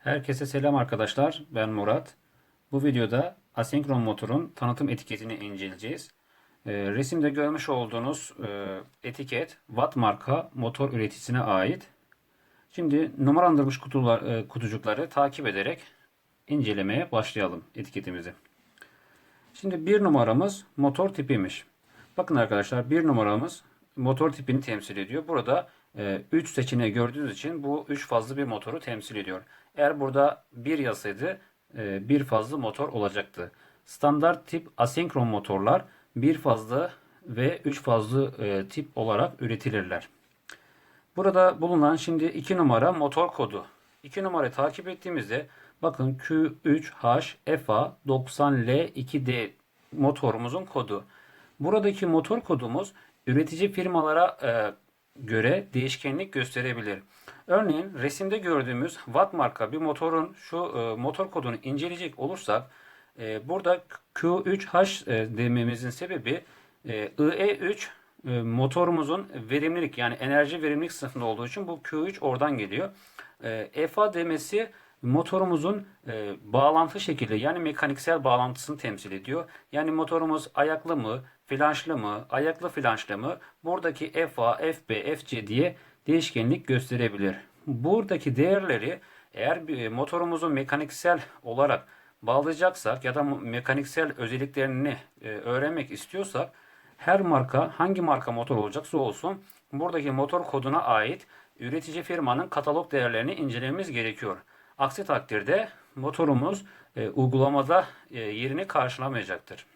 Herkese selam arkadaşlar. Ben Murat. Bu videoda asenkron motorun tanıtım etiketini inceleyeceğiz. Ee, resimde görmüş olduğunuz e, etiket Watt marka motor üreticisine ait. Şimdi numaralandırmış kutular, e, kutucukları takip ederek incelemeye başlayalım etiketimizi. Şimdi bir numaramız motor tipiymiş. Bakın arkadaşlar bir numaramız motor tipini temsil ediyor. Burada 3 seçeneği gördüğünüz için bu 3 fazlı bir motoru temsil ediyor. Eğer burada 1 yazsaydı e, bir fazlı motor olacaktı. Standart tip asenkron motorlar bir fazlı ve 3 fazlı e, tip olarak üretilirler. Burada bulunan şimdi 2 numara motor kodu. 2 numarayı takip ettiğimizde bakın Q3HFA90L2D motorumuzun kodu. Buradaki motor kodumuz üretici firmalara e, göre değişkenlik gösterebilir. Örneğin resimde gördüğümüz Watt marka bir motorun şu e, motor kodunu inceleyecek olursak e, burada Q3H e, dememizin sebebi e, IE3 e, motorumuzun verimlilik yani enerji verimlilik sınıfında olduğu için bu Q3 oradan geliyor. E, FA demesi motorumuzun e, bağlantı şekli yani mekaniksel bağlantısını temsil ediyor. Yani motorumuz ayaklı mı, flanşlı mı, ayaklı flanşlı mı buradaki FA, FB, FC diye değişkenlik gösterebilir. Buradaki değerleri eğer bir motorumuzu mekaniksel olarak bağlayacaksak ya da mekaniksel özelliklerini e, öğrenmek istiyorsak her marka hangi marka motor olacaksa olsun buradaki motor koduna ait üretici firmanın katalog değerlerini incelememiz gerekiyor. Aksi takdirde motorumuz e, uygulamada e, yerini karşılamayacaktır.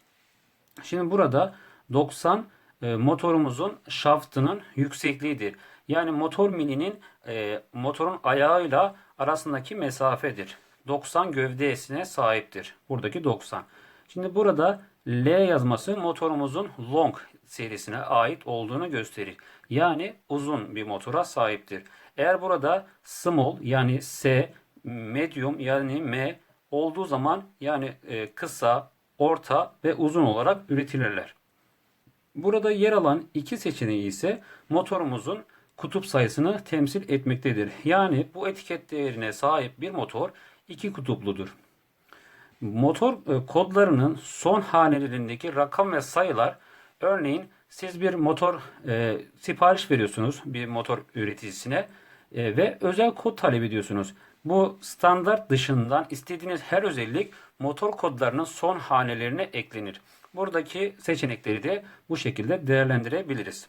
Şimdi burada 90 e, motorumuzun şaftının yüksekliğidir. Yani motor milinin e, motorun ayağıyla arasındaki mesafedir. 90 gövdesine sahiptir. Buradaki 90. Şimdi burada L yazması motorumuzun long serisine ait olduğunu gösterir. Yani uzun bir motora sahiptir. Eğer burada small yani S, medium yani M olduğu zaman yani e, kısa, orta ve uzun olarak üretilirler. Burada yer alan iki seçeneği ise motorumuzun kutup sayısını temsil etmektedir. Yani bu etiket değerine sahip bir motor iki kutupludur. Motor e, kodlarının son hanelerindeki rakam ve sayılar örneğin siz bir motor e, sipariş veriyorsunuz bir motor üreticisine e, ve özel kod talep ediyorsunuz. Bu standart dışından istediğiniz her özellik motor kodlarının son hanelerine eklenir. Buradaki seçenekleri de bu şekilde değerlendirebiliriz.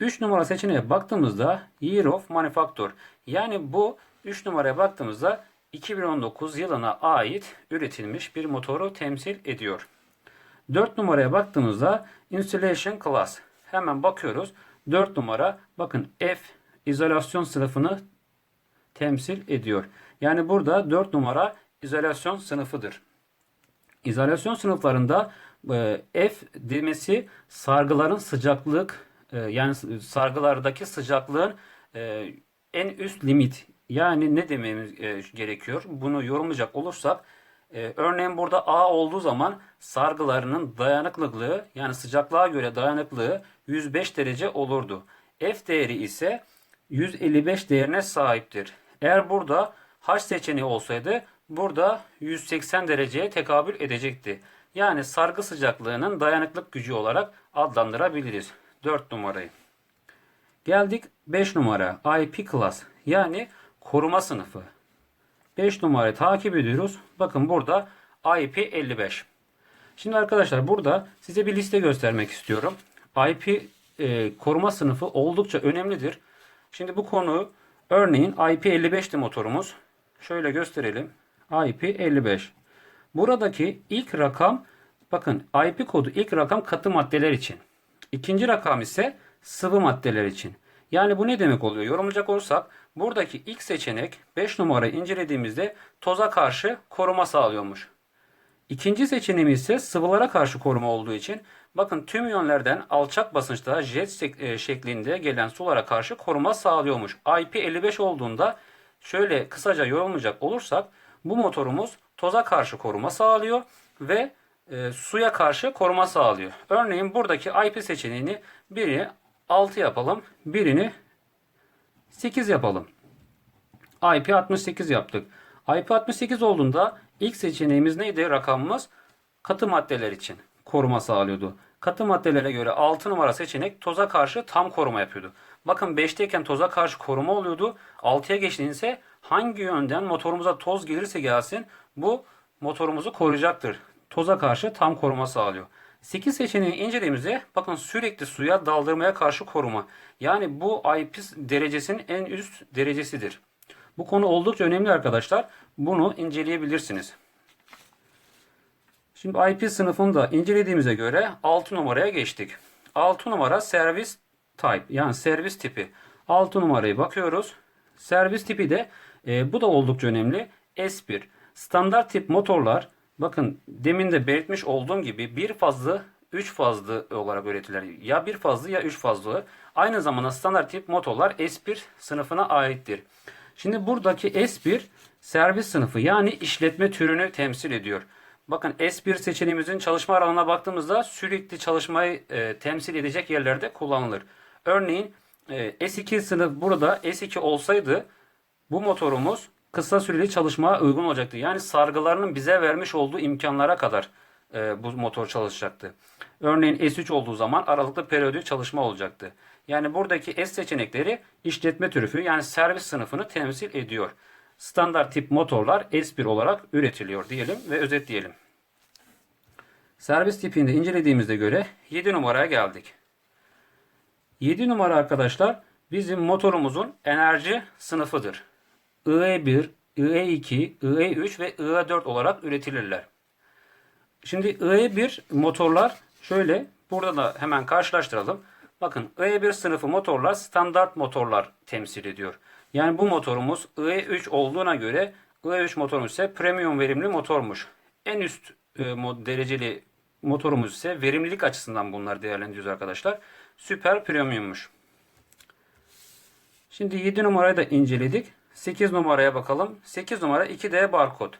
3 numara seçeneğe baktığımızda Year of Manufacture yani bu 3 numaraya baktığımızda 2019 yılına ait üretilmiş bir motoru temsil ediyor. 4 numaraya baktığımızda Installation Class. Hemen bakıyoruz. 4 numara bakın F izolasyon sınıfını temsil ediyor. Yani burada 4 numara izolasyon sınıfıdır. İzolasyon sınıflarında e, F demesi sargıların sıcaklık e, yani sargılardaki sıcaklığın e, en üst limit yani ne dememiz gerekiyor? Bunu yorumlayacak olursak örneğin burada A olduğu zaman sargılarının dayanıklılığı yani sıcaklığa göre dayanıklılığı 105 derece olurdu. F değeri ise 155 değerine sahiptir. Eğer burada H seçeneği olsaydı burada 180 dereceye tekabül edecekti. Yani sargı sıcaklığının dayanıklık gücü olarak adlandırabiliriz. 4 numarayı. Geldik 5 numara IP class yani koruma sınıfı. 5 numarayı takip ediyoruz. Bakın burada IP 55. Şimdi arkadaşlar burada size bir liste göstermek istiyorum. IP e, koruma sınıfı oldukça önemlidir. Şimdi bu konu örneğin IP 55'ti motorumuz. Şöyle gösterelim. IP 55. Buradaki ilk rakam bakın IP kodu ilk rakam katı maddeler için. İkinci rakam ise sıvı maddeler için. Yani bu ne demek oluyor? Yorumlayacak olursak buradaki ilk seçenek 5 numarayı incelediğimizde toza karşı koruma sağlıyormuş. İkinci seçeneğimiz ise sıvılara karşı koruma olduğu için bakın tüm yönlerden alçak basınçta jet e, şeklinde gelen sulara karşı koruma sağlıyormuş. IP55 olduğunda şöyle kısaca yorumlayacak olursak bu motorumuz toza karşı koruma sağlıyor ve e, suya karşı koruma sağlıyor. Örneğin buradaki IP seçeneğini birini 6 yapalım, birini 8 yapalım. IP68 yaptık. IP68 olduğunda ilk seçeneğimiz neydi rakamımız? Katı maddeler için koruma sağlıyordu. Katı maddelere göre 6 numara seçenek toza karşı tam koruma yapıyordu. Bakın 5'teyken toza karşı koruma oluyordu. 6'ya geçtiğinse hangi yönden motorumuza toz gelirse gelsin bu motorumuzu koruyacaktır. Toza karşı tam koruma sağlıyor. 8 seçeneği incelediğimizde bakın sürekli suya daldırmaya karşı koruma. Yani bu IPS derecesinin en üst derecesidir. Bu konu oldukça önemli arkadaşlar. Bunu inceleyebilirsiniz. Şimdi IP sınıfını da incelediğimize göre 6 numaraya geçtik. 6 numara servis type yani servis tipi. 6 numarayı bakıyoruz. Servis tipi de e, bu da oldukça önemli. S1. Standart tip motorlar bakın demin de belirtmiş olduğum gibi bir fazlı 3 fazlı olarak üretirler. Ya bir fazlı ya 3 fazlı. Aynı zamanda standart tip motorlar S1 sınıfına aittir. Şimdi buradaki S1 servis sınıfı yani işletme türünü temsil ediyor. Bakın S1 seçeneğimizin çalışma aralığına baktığımızda sürekli çalışmayı e, temsil edecek yerlerde kullanılır. Örneğin e, S2 sınıf burada S2 olsaydı bu motorumuz kısa süreli çalışmaya uygun olacaktı. Yani sargılarının bize vermiş olduğu imkanlara kadar e, bu motor çalışacaktı. Örneğin S3 olduğu zaman aralıklı periyodik çalışma olacaktı. Yani buradaki S seçenekleri işletme türü yani servis sınıfını temsil ediyor. Standart tip motorlar S1 olarak üretiliyor diyelim ve özetleyelim. Servis tipinde incelediğimizde göre 7 numaraya geldik. 7 numara arkadaşlar bizim motorumuzun enerji sınıfıdır. IE1, IE2, IE3 ve IE4 olarak üretilirler. Şimdi IE1 motorlar şöyle burada da hemen karşılaştıralım. Bakın IE1 sınıfı motorlar standart motorlar temsil ediyor. Yani bu motorumuz IE3 olduğuna göre IE3 motorumuz ise premium verimli motormuş. En üst e, dereceli motorumuz ise verimlilik açısından bunlar değerlendiriyoruz arkadaşlar. Süper premiummuş. Şimdi 7 numarayı da inceledik. 8 numaraya bakalım. 8 numara 2D barkod.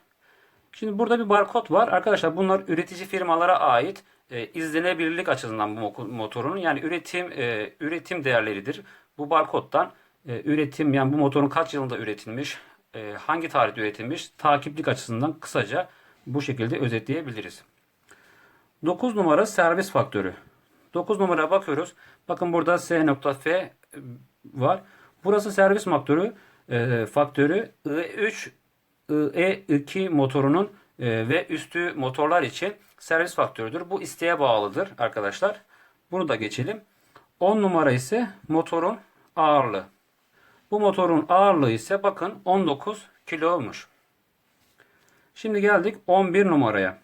Şimdi burada bir barkod var. Arkadaşlar bunlar üretici firmalara ait e, izlenebilirlik açısından bu mo- motorun yani üretim e, üretim değerleridir. Bu barkodtan e, üretim yani bu motorun kaç yılında üretilmiş, e, hangi tarihte üretilmiş takiplik açısından kısaca bu şekilde özetleyebiliriz. 9 numara servis faktörü. 9 numara bakıyoruz. Bakın burada S.F e, var. Burası servis faktörü. E, faktörü I3 IE2 motorunun e, ve üstü motorlar için servis faktörüdür. Bu isteğe bağlıdır arkadaşlar. Bunu da geçelim. 10 numara ise motorun ağırlığı. Bu motorun ağırlığı ise bakın 19 kiloymuş. Şimdi geldik 11 numaraya.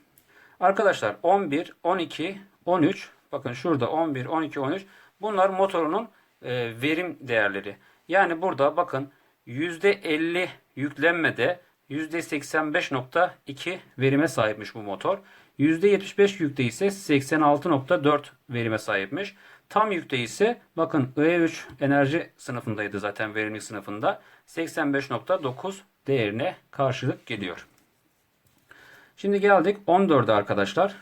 Arkadaşlar 11, 12, 13 bakın şurada 11, 12, 13 bunlar motorunun e, verim değerleri. Yani burada bakın %50 yüklenmede %85.2 verime sahipmiş bu motor. %75 yükte ise 86.4 verime sahipmiş. Tam yükte ise bakın E3 enerji sınıfındaydı zaten verimlilik sınıfında 85.9 değerine karşılık geliyor. Şimdi geldik 14'e arkadaşlar.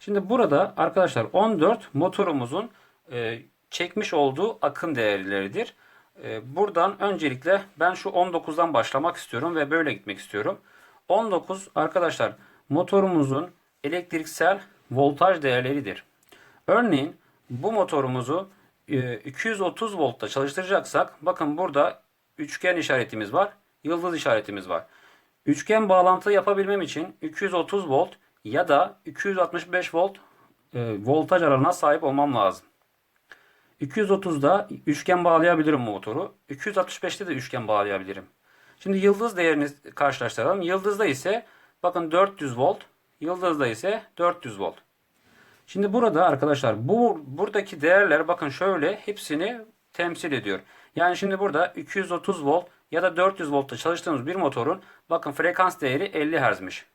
Şimdi burada arkadaşlar 14 motorumuzun e, çekmiş olduğu akım değerleridir. E, buradan öncelikle ben şu 19'dan başlamak istiyorum ve böyle gitmek istiyorum. 19 arkadaşlar motorumuzun elektriksel voltaj değerleridir. Örneğin bu motorumuzu e, 230 voltta çalıştıracaksak bakın burada üçgen işaretimiz var, yıldız işaretimiz var. Üçgen bağlantı yapabilmem için 230 volt ya da 265 volt e, voltaj aralığına sahip olmam lazım. 230'da üçgen bağlayabilirim motoru. 265'te de üçgen bağlayabilirim. Şimdi yıldız değerini karşılaştıralım. Yıldızda ise bakın 400 volt. Yıldızda ise 400 volt. Şimdi burada arkadaşlar bu buradaki değerler bakın şöyle hepsini temsil ediyor. Yani şimdi burada 230 volt ya da 400 voltta çalıştığımız bir motorun bakın frekans değeri 50 Hz'miş.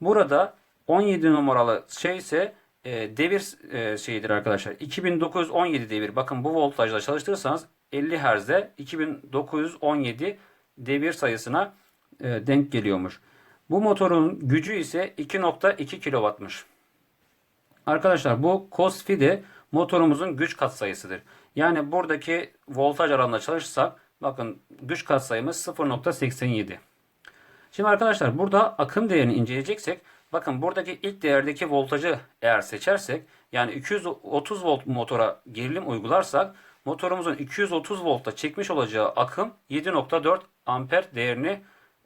Burada 17 numaralı şey ise e, devir e, şeyidir arkadaşlar. 2917 devir. Bakın bu voltajla çalıştırırsanız 50 Hz'de 2917 devir sayısına e, denk geliyormuş. Bu motorun gücü ise 2.2 kW'mış. Arkadaşlar bu cos phi de motorumuzun güç katsayısıdır. Yani buradaki voltaj aralığında çalışırsak Bakın güç katsayımız 0.87. Şimdi arkadaşlar burada akım değerini inceleyeceksek bakın buradaki ilk değerdeki voltajı eğer seçersek yani 230 volt motora gerilim uygularsak motorumuzun 230 voltta çekmiş olacağı akım 7.4 amper değerini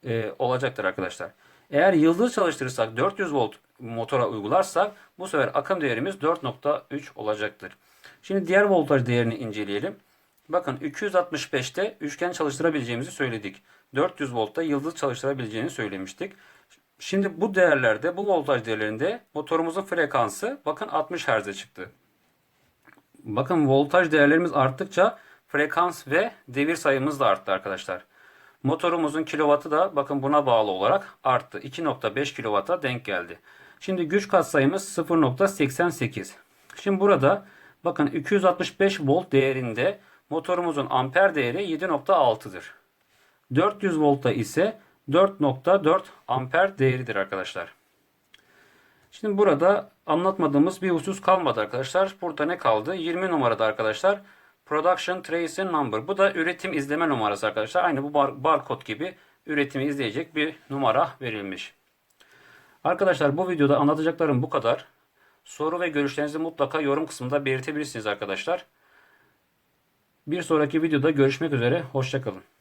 e, olacaktır arkadaşlar. Eğer yıldız çalıştırırsak 400 volt motora uygularsak bu sefer akım değerimiz 4.3 olacaktır. Şimdi diğer voltaj değerini inceleyelim. Bakın 265'te üçgen çalıştırabileceğimizi söyledik. 400 voltta yıldız çalıştırabileceğini söylemiştik. Şimdi bu değerlerde, bu voltaj değerlerinde motorumuzun frekansı bakın 60 Hz'e çıktı. Bakın voltaj değerlerimiz arttıkça frekans ve devir sayımız da arttı arkadaşlar. Motorumuzun kilovatı da bakın buna bağlı olarak arttı. 2.5 kilowata denk geldi. Şimdi güç katsayımız 0.88. Şimdi burada bakın 265 volt değerinde motorumuzun amper değeri 7.6'dır. 400 voltta ise 4.4 amper değeridir arkadaşlar. Şimdi burada anlatmadığımız bir husus kalmadı arkadaşlar. Burada ne kaldı? 20 numarada arkadaşlar Production Trace Number. Bu da üretim izleme numarası arkadaşlar. Aynı bu bar, barkod gibi üretimi izleyecek bir numara verilmiş. Arkadaşlar bu videoda anlatacaklarım bu kadar. Soru ve görüşlerinizi mutlaka yorum kısmında belirtebilirsiniz arkadaşlar. Bir sonraki videoda görüşmek üzere. Hoşçakalın.